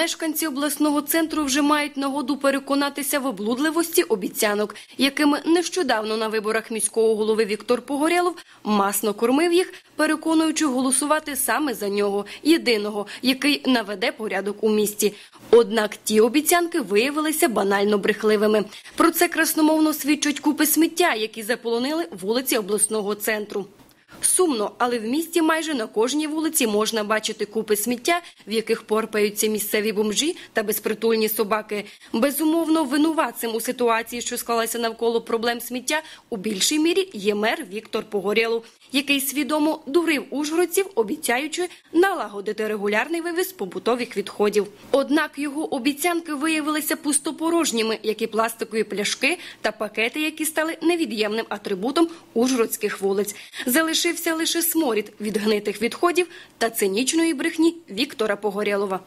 Мешканці обласного центру вже мають нагоду переконатися в облудливості обіцянок, якими нещодавно на виборах міського голови Віктор Погорєлов масно кормив їх, переконуючи голосувати саме за нього, єдиного, який наведе порядок у місті. Однак ті обіцянки виявилися банально брехливими. Про це красномовно свідчать купи сміття, які заполонили вулиці обласного центру. Сумно, але в місті майже на кожній вулиці можна бачити купи сміття, в яких порпаються місцеві бомжі та безпритульні собаки. Безумовно, винуватцем у ситуації, що склалася навколо проблем сміття, у більшій мірі є мер Віктор Погорєлов, який свідомо дурив ужгородців, обіцяючи налагодити регулярний вивіз побутових відходів. Однак його обіцянки виявилися пустопорожніми, як і пластикові пляшки та пакети, які стали невід'ємним атрибутом ужгородських вулиць. Залишився лише сморід від гнитих відходів та цинічної брехні Віктора Погорєлова.